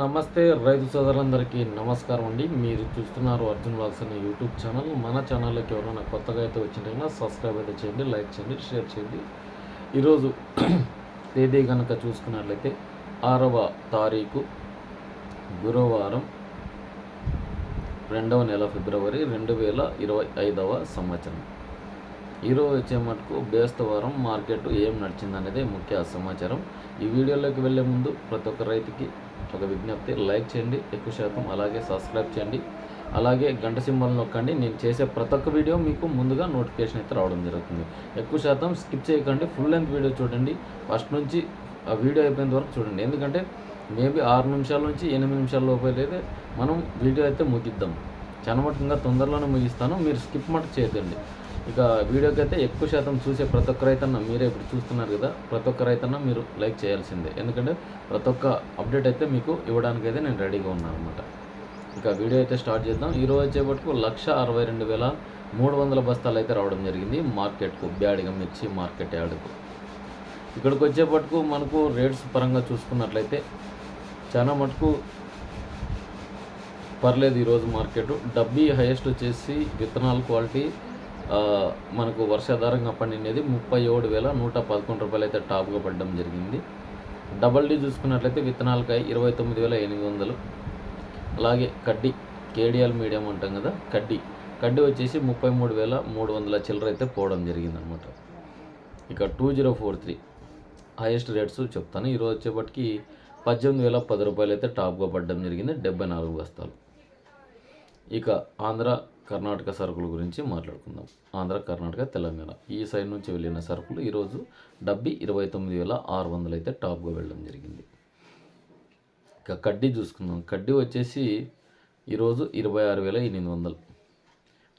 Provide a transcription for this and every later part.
నమస్తే రైతు సోదరులందరికీ నమస్కారం అండి. మీరు చూస్తున్నారు అర్జున్ వ్లాగ్స్ అనే యూట్యూబ్ ఛానల్. మన ఛానల్లోకి ఎవరైనా కొత్తగా అయితే వచ్చింటైనా సబ్స్క్రైబ్ అయితే చేయండి లైక్ చేయండి షేర్ చేయండి. ఈరోజు తేదీ కనుక చూసుకున్నట్లయితే ఆరవ తారీఖు గురువారం రెండవ నెల ఫిబ్రవరి రెండు వేల ఇరవై ఐదవ సంవత్సరం. ఈరోజు వచ్చే మటుకు బేస్తవారం మార్కెట్ ఏం నడిచిందనేదే ముఖ్య సమాచారం. ఈ వీడియోలోకి వెళ్ళే ముందు ప్రతి ఒక్క రైతుకి ఒక విజ్ఞప్తి లైక్ చేయండి ఎక్కువ శాతం అలాగే సబ్స్క్రైబ్ చేయండి. అలాగే గంట సింబల్ నొక్కండి. నేను చేసే ప్రతి ఒక్క వీడియో మీకు ముందుగా నోటిఫికేషన్ అయితే రావడం జరుగుతుంది. ఎక్కువ శాతం స్కిప్ చేయకండి. ఫుల్ లెంత్ వీడియో చూడండి. ఫస్ట్ నుంచి ఆ వీడియో అయిపోయిన వరకు చూడండి. ఎందుకంటే మేబీ ఆరు నిమిషాల నుంచి ఎనిమిది నిమిషాల లోపల అయితే మనం వీడియో అయితే ముగిద్దాం. చనమటంగా తొందరలోనే ముగిస్తాను. మీరు స్కిప్ మటుకు చేయదండి ఇక వీడియోకి అయితే ఎక్కువ శాతం చూసే ప్రతి ఒక్క రైతన్న మీరే ఇప్పుడు చూస్తున్నారు కదా ప్రతి ఒక్క రైతన్న మీరు లైక్ చేయాల్సిందే. ఎందుకంటే ప్రతి ఒక్క అప్డేట్ అయితే మీకు ఇవ్వడానికి అయితే నేను రెడీగా ఉన్నాను అనమాట ఇక వీడియో అయితే స్టార్ట్ చేద్దాం. ఈరోజు వచ్చేపటికు లక్ష అరవై రెండు వేల మూడు వందల బస్తాలు అయితే రావడం జరిగింది. మార్కెట్కు బ్యాడిగం మిర్చి మార్కెట్ యార్డుకు. ఇక్కడికి వచ్చేపటికు మనకు రేట్స్ పరంగా చూసుకున్నట్లయితే చాలా మటుకు పర్లేదు ఈరోజు మార్కెట్. డబ్బీ హైయెస్ట్ వచ్చేసి విత్తనాల క్వాలిటీ మనకు వర్షాధారంగా పండినది ముప్పై ఏడు వేల నూట పదకొండు రూపాయలు అయితే టాప్గా పడడం జరిగింది. డబల్ డీ చూసుకున్నట్లయితే విత్తనాలకాయ ఇరవై తొమ్మిది వేల ఎనిమిది వందలు. అలాగే కడ్డీ కేడిఎల్ మీడియం అంటాం కదా కడ్డీ. కడ్డీ వచ్చేసి ముప్పై మూడు వేల మూడు వందల చిల్లర అయితే పోవడం జరిగిందనమాట. ఇక two zero four three highest rates చెప్తాను. ఈరోజు వచ్చేపటికి పద్దెనిమిది వేల పది రూపాయలు అయితే టాప్గా పడడం జరిగింది డెబ్బై నాలుగు బస్తాలు. ఇక ఆంధ్ర కర్ణాటక సరుకుల గురించి మాట్లాడుకుందాం. ఆంధ్ర కర్ణాటక తెలంగాణ. ఈ సైడ్ నుంచి వెళ్ళిన సరుకులు ఈరోజు డబ్బి ఇరవై తొమ్మిది వేల ఆరు వందలు అయితే టాప్గా వెళ్ళడం జరిగింది. ఇక కడ్డీ చూసుకుందాం. కడ్డీ వచ్చేసి ఈరోజు ఇరవై ఆరు వేల ఎనిమిది వందలు.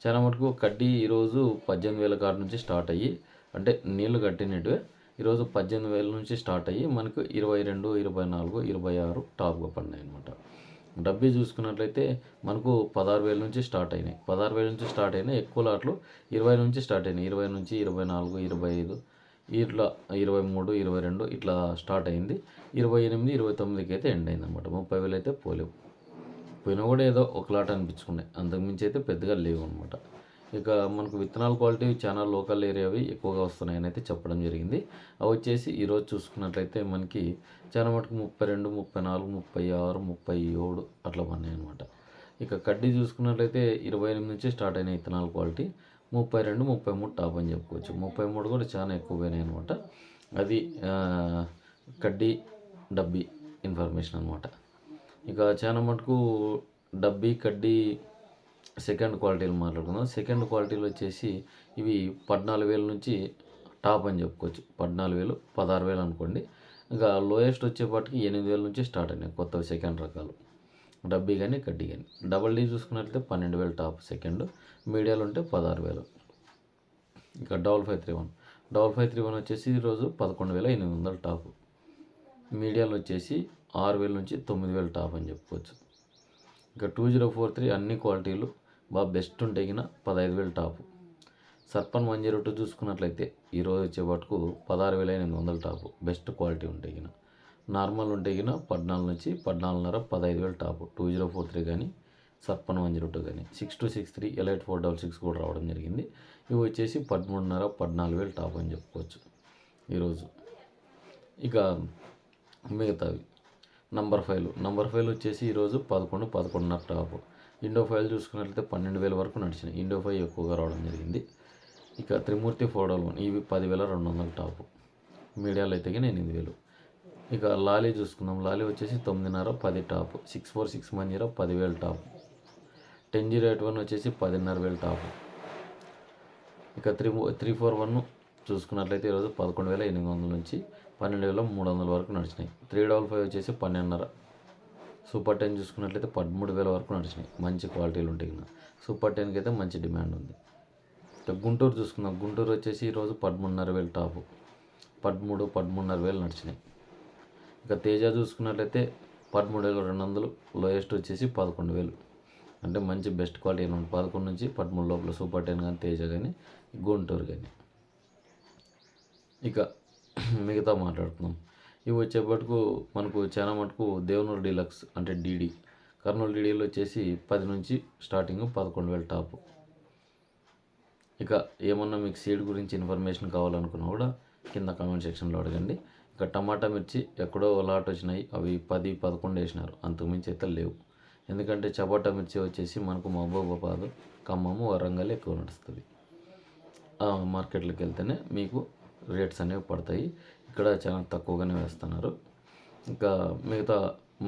చాలా మటుకు కడ్డీ ఈరోజు పద్దెనిమిది వేల కాడ నుంచి స్టార్ట్ అయ్యి అంటే నీళ్ళు కట్టినట్టువే ఈరోజు పద్దెనిమిది వేల నుంచి స్టార్ట్ అయ్యి మనకు ఇరవై రెండు ఇరవై నాలుగు ఇరవై ఆరు టాప్గా పడినాయి అనమాట డబ్బీ చూసుకున్నట్లయితే మనకు పదహారు వేల నుంచి స్టార్ట్ అయినాయి. పదహారు వేల నుంచి స్టార్ట్ అయినాయి ఎక్కువ లాట్లు ఇరవై నుంచి స్టార్ట్ అయినాయి. ఇరవై నుంచి ఇరవై నాలుగు ఇరవై ఐదు ఇట్లా ఇరవై మూడు ఇరవై రెండు ఇట్లా స్టార్ట్ అయింది. ఇరవై ఎనిమిది ఇరవై తొమ్మిదికి అయితే ఎండ్ అయింది అనమాట ముప్పై వేలు అయితే పోలేవు. పోయినా కూడా ఏదో ఒక లాట్ అనిపించుకున్నాయి. అంతకుమించి అయితే పెద్దగా లేవు అనమాట ఇక మనకు విత్తనాల క్వాలిటీ చాలా లోకల్ ఏరియావి ఎక్కువగా వస్తున్నాయని అయితే చెప్పడం జరిగింది. అవి వచ్చేసి ఈరోజు చూసుకున్నట్లయితే మనకి చాలా మటుకు ముప్పై రెండు ముప్పై నాలుగు ముప్పై ఆరు ముప్పై ఏడు అట్లా పడినాయి అనమాట ఇక కడ్డీ చూసుకున్నట్లయితే ఇరవై ఎనిమిది నుంచి స్టార్ట్ అయిన విత్తనాల క్వాలిటీ. ముప్పై రెండు ముప్పై మూడు టాప్ అని చెప్పుకోవచ్చు. ముప్పై మూడు కూడా చాలా ఎక్కువ పోయినాయి అనమాట అది కడ్డీ డబ్బీ ఇన్ఫర్మేషన్ అనమాట ఇక చాలా మటుకు డబ్బీ కడ్డీ సెకండ్ క్వాలిటీలు మాట్లాడుకుందాం. సెకండ్ క్వాలిటీలు వచ్చేసి ఇవి పద్నాలుగు వేల నుంచి టాప్ అని చెప్పుకోవచ్చు. పద్నాలుగు వేలు పదహారు వేలు అనుకోండి. ఇంకా లోయెస్ట్ వచ్చేపాటికి ఎనిమిది వేల నుంచి స్టార్ట్ అయినాయి కొత్త సెకండ్ రకాలు. డబ్బీ కానీ కడ్డీ కానీ. డబల్ డీ చూసుకున్నట్లయితే పన్నెండు వేలు టాప్ సెకండ్. మీడియాలు ఉంటే పదహారు వేలు. ఇంకా double five three one. Double five three one వచ్చేసి ఈరోజు పదకొండు వేల ఎనిమిది వందలు టాప్. మీడియాలు వచ్చేసి ఆరు వేల నుంచి తొమ్మిది వేలు టాప్ అని చెప్పుకోవచ్చు. ఇక టూ జీరో ఫోర్ త్రీ అన్ని క్వాలిటీలు బాగా బెస్ట్ ఉంటే కింద పదహైదు వేలు టాపు. సర్పన్ వన్ జీరో టూ చూసుకున్నట్లయితే ఈరోజు వచ్చే పట్టుకు పదహారు వేల ఎనిమిది వందల టాపు బెస్ట్ క్వాలిటీ ఉంటే కింద నార్మల్ ఉంటే కింద పద్నాలుగు నుంచి పద్నాలుగున్నర పదహైదు వేలు top. Two zero four three కానీ సర్పన్ వన్ జీరో టూ కానీ six two six three elite four double six కూడా రావడం జరిగింది. ఇవి వచ్చేసి పదమూడున్నర పద్నాలుగు వేలు టాప్ అని చెప్పుకోవచ్చు ఈరోజు. ఇక మిగతావి. నంబర్ ఫైవ్ నంబర్ ఫైవ్ వచ్చేసి ఈరోజు పదకొండు పదకొండున్నర టాప్. ఇండో ఫైల్ చూసుకున్నట్లయితే పన్నెండు వేల వరకు నడిచినాయి. ఇండో ఫైవ్ ఎక్కువగా రావడం జరిగింది. ఇక త్రిమూర్తి ఫోర్ వన్ ఇవి పదివేల రెండు వందల టాప్. మీడియాలో అయితే కానీ ఎనిమిది వేలు. ఇక లాలీ చూసుకుందాం. లాలీ వచ్చేసి తొమ్మిదిన్నర పది top. Six four six one zero పదివేలు top. Ten zero eight one వచ్చేసి పదిన్నర వేలు టాప్. ఇక త్రీ త్రీ ఫోర్ వన్ చూసుకున్నట్లయితే ఈరోజు పదకొండు వేల ఎనిమిది వందల నుంచి పన్నెండు వేల మూడు వందల వరకు నడిచినాయి. త్రీ డబల్ ఫైవ్ వచ్చేసి పన్నెండున్నర. సూపర్ టెన్ చూసుకున్నట్లయితే పదమూడు వేల వరకు నడిచినాయి. మంచి క్వాలిటీలు ఉంటాయి కదా. సూపర్ టెన్కి అయితే మంచి డిమాండ్ ఉంది. ఇక గుంటూరు చూసుకుందాం. గుంటూరు వచ్చేసి ఈరోజు పదమూడున్నర వేలు టాప్. పదమూడు పదమూడున్నర వేలు నడిచినాయి. ఇక తేజ చూసుకున్నట్లయితే పదమూడు వేల రెండు వందలు. లోయెస్ట్ వచ్చేసి పదకొండు వేలు. అంటే మంచి బెస్ట్ క్వాలిటీ అనమాట పదకొండు నుంచి పదమూడు లోపల సూపర్ టెన్ కానీ తేజ కానీ గుంటూరు కానీ. ఇక మిగతా మాట్లాడుకుందాం ఇవి వచ్చేపటికు మనకు చాలా మటుకు దేవనూరు డీలక్స్ అంటే డీడీ. కర్నూలు డీడీలో వచ్చేసి పది నుంచి స్టార్టింగ్ పదకొండు వేల టాపు. ఇక ఏమన్నా మీకు సీడ్ గురించి ఇన్ఫర్మేషన్ కావాలనుకున్నా కూడా కింద కామెంట్ సెక్షన్లో అడగండి. ఇక టమాటా మిర్చి ఎక్కడో లాట్ వచ్చినాయి. అవి పది పదకొండు వేసినారు. అంతకుమించి అయితే లేవు. ఎందుకంటే చపాటా మిర్చి వచ్చేసి మనకు మహబూబాబాద్ ఖమ్మము వరంగల్ ఎక్కువ నడుస్తుంది. ఆ మార్కెట్లోకి వెళ్తేనే మీకు రేట్స్ అనేవి పడతాయి. ఇక్కడ చాలా తక్కువగానే వేస్తున్నారు. ఇంకా మిగతా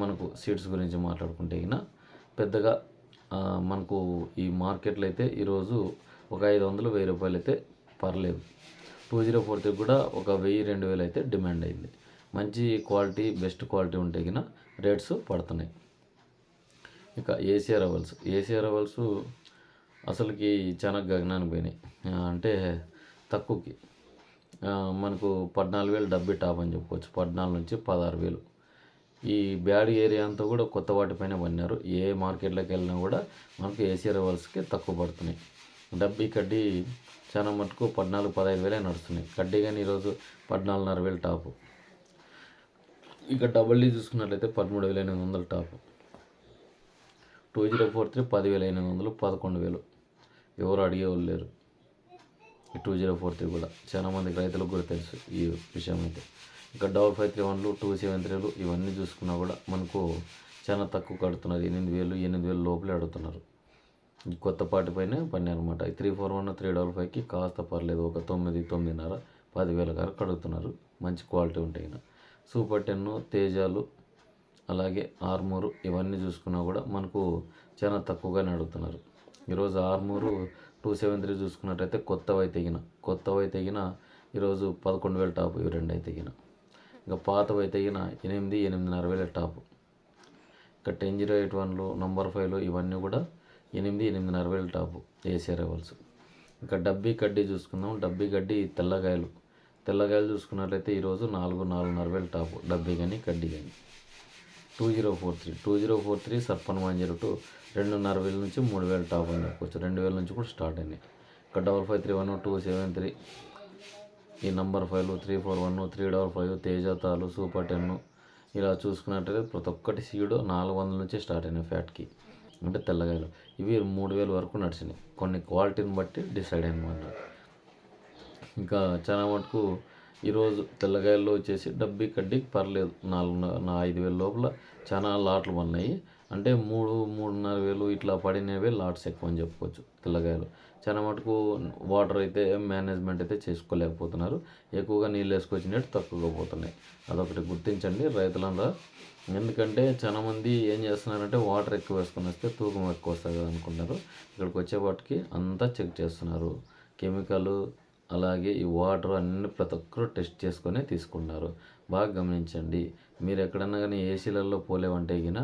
మనకు సీడ్స్ గురించి మాట్లాడుకుంటే అయినా పెద్దగా మనకు ఈ మార్కెట్లో అయితే ఈరోజు ఒక ఐదు వందలు వెయ్యి రూపాయలు అయితే పర్లేదు. టూ జీరో ఫోర్ త్రీ కూడా ఒక వెయ్యి రెండు వేలు అయితే డిమాండ్ అయింది. మంచి క్వాలిటీ బెస్ట్ క్వాలిటీ ఉంటే కినా రేట్స్ పడుతున్నాయి. ఇక ఏసీ రవల్స్ ఏసీ రవల్స్ అసలుకి చాలా గగనానికి పోయినాయి. అంటే తక్కువకి. మనకు పద్నాలుగు వేలు డబ్బీ టాప్ అని చెప్పుకోవచ్చు. పద్నాలుగు నుంచి పదహారు వేలు. ఈ బ్యాడ్ ఏరియా అంతా కూడా కొత్త వాటిపైన పడినారు. ఏ మార్కెట్లోకి వెళ్ళినా కూడా మనకు ఏసీ రవల్స్కి తక్కువ పడుతున్నాయి. డబ్బీ కడ్డీ చాలా మటుకు పద్నాలుగు పదహైదు వేలే నడుస్తున్నాయి. కడ్డీ కానీ ఈరోజు పద్నాలుగున్నర వేలు టాపు. ఇక డబుల్ డీ చూసుకున్నట్లయితే పదమూడు వేల ఎనిమిది వందలు top. Two zero four three పదివేల ఎనిమిది వందలు పదకొండు వేలు. ఎవరు అడిగేవాళ్ళు లేరు. ఈ టూ జీరో ఫోర్ త్రీ కూడా చాలామందికి రైతులకు కూడా తెలుసు ఈ విషయం అయితే. ఇంకా డబల్ ఫైవ్ త్రీ వన్లు టూ సెవెన్ త్రీలు ఇవన్నీ చూసుకున్నా కూడా మనకు చాలా తక్కువ కడుతున్నారు. ఎనిమిది వేలు ఎనిమిది వేలు లోపలే అడుగుతున్నారు. కొత్త పాటి పైన పని అనమాట. Three four one three double ఫైవ్కి కాస్త పర్లేదు. ఒక తొమ్మిది తొమ్మిదిన్నర పదివేల వరకు కడుగుతున్నారు. మంచి క్వాలిటీ ఉంటాయి సూపర్ టెన్ తేజాలు అలాగే ఆర్మూరు ఇవన్నీ చూసుకున్నా కూడా మనకు చాలా తక్కువగానే అడుగుతున్నారు. ఈరోజు ఆర్మూరు టూ సెవెన్ త్రీ చూసుకున్నట్టయితే కొత్తవి తెగిన కొత్తవి తెగిన ఈరోజు పదకొండు వేల టాప్ ఇవి రెండు అయితే తెగిన. ఇంకా పాతవై తెగిన ఎనిమిది ఎనిమిదిన్నర వేల టాప్. ఇంకా టెన్ జీరో ఎయిట్ వన్లు నంబర్ ఫైవ్లు ఇవన్నీ కూడా ఎనిమిది ఎనిమిదిన్నర వేల టాపు ఏసీ రెవల్స్ ఇంకా డబ్బీ కడ్డీ చూసుకుందాం డబ్బీ కడ్డీ తెల్లగాయలు. తెల్లగాయలు చూసుకున్నట్లయితే ఈరోజు నాలుగు నాలుగున్నర వేల టాపు డబ్బీ కానీ కడ్డీ కానీ two zero four three two zero four three సర్పన్ one zero two రెండున్నర వేల నుంచి మూడు వేల టాప్ అని చెప్పుకోవచ్చు రెండు వేల నుంచి కూడా స్టార్ట్ అయినాయి. ఇక్కడ double five three one two seven three. ఈ number five three four one three double five తేజతాలు super ten. ఇలా చూసుకున్నట్టయితే ప్రతి ఒక్కటి సీడు నాలుగు వందల నుంచి స్టార్ట్ అయినాయి ఫ్యాట్కి. అంటే తెల్లగాయలు. ఇవి మూడు వేల వరకు నడిచినాయి. కొన్ని క్వాలిటీని బట్టి డిసైడ్ అన్నమాట. ఇంకా చాలా మటుకు ఈరోజు తెల్లగాయల్లో వచ్చేసి డబ్బి కడ్డీకి పర్లేదు. నాలుగు నా ఐదు వేల లోపల చాలా లాట్లు పడినాయి. అంటే మూడు మూడున్నర వేలు ఇట్లా పడినవే లాట్స్ ఎక్కువ అని చెప్పుకోవచ్చు తెల్లగాయలు. చాలా మటుకు వాటర్ అయితే మేనేజ్మెంట్ అయితే చేసుకోలేకపోతున్నారు. ఎక్కువగా నీళ్ళు వేసుకొచ్చినట్టు తక్కువగా పోతున్నాయి. అదొకటి గుర్తించండి రైతులందరూ. ఎందుకంటే చాలా మంది ఏం చేస్తున్నారంటే వాటర్ ఎక్కువ వేసుకొని వస్తే తూకం ఎక్కువ వస్తుంది కదా అనుకుంటారు. ఇక్కడికి వచ్చేపాటికి అంతా చెక్ చేస్తున్నారు. కెమికల్ అలాగే ఈ వాటర్ అన్ని ప్రతి ఒక్కరు టెస్ట్ చేసుకొని తీసుకున్నారు. బాగా గమనించండి. మీరు ఎక్కడన్నా కానీ ఏసీలలో పోలేవంటే గిన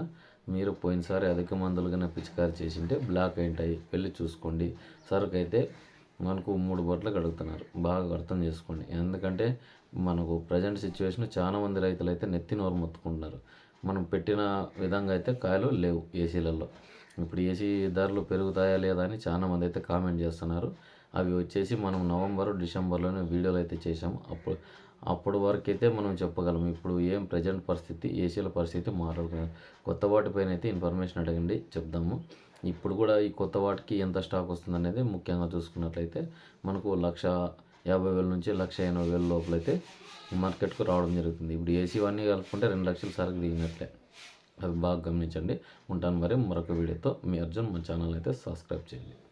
మీరు పోయినసారి అధిక మందులు కన్నా పిచికారి చేసింటే బ్లాక్ అయింటాయి. వెళ్ళి చూసుకోండి. సరుకు అయితే మనకు మూడు బొట్లు కడుగుతున్నారు. బాగా అర్థం చేసుకోండి. ఎందుకంటే మనకు ప్రజెంట్ సిచ్యువేషన్ చాలా మంది రైతులు అయితే నెత్తి నోరు మొత్తుకుంటున్నారు. మనం పెట్టిన విధంగా అయితే కాయలు లేవు ఏసీలలో. ఇప్పుడు ఏసీ ధరలు పెరుగుతాయా లేదా అని చాలా మంది అయితే కామెంట్ చేస్తున్నారు. అవి వచ్చేసి మనం నవంబర్ డిసెంబర్లోనే వీడియోలు అయితే చేసాము అప్పుడు అప్పటి వరకు అయితే మనం చెప్పగలం. ఇప్పుడు ఏం ప్రజెంట్ పరిస్థితి ఏసీల పరిస్థితి మాట్లాడుకున్నాం కొత్త వాటిపైన అయితే ఇన్ఫర్మేషన్ అడగండి చెప్దాము. ఇప్పుడు కూడా ఈ కొత్త వాటికి ఎంత స్టాక్ వస్తుంది అనేది ముఖ్యంగా చూసుకున్నట్లయితే మనకు లక్ష యాభై వేల నుంచి లక్ష ఎనభై వేల లోపలైతే మార్కెట్కు రావడం జరుగుతుంది. ఇప్పుడు ఏసీ అన్నీ కలుపుకుంటే రెండు లక్షల సరుకు దిగినట్లే. అవి బాగా గమనించండి. ఉంటాను మరి మరొక వీడియోతో. మీ అర్జున్ మన ఛానల్ అయితే సబ్స్క్రైబ్ చేయండి.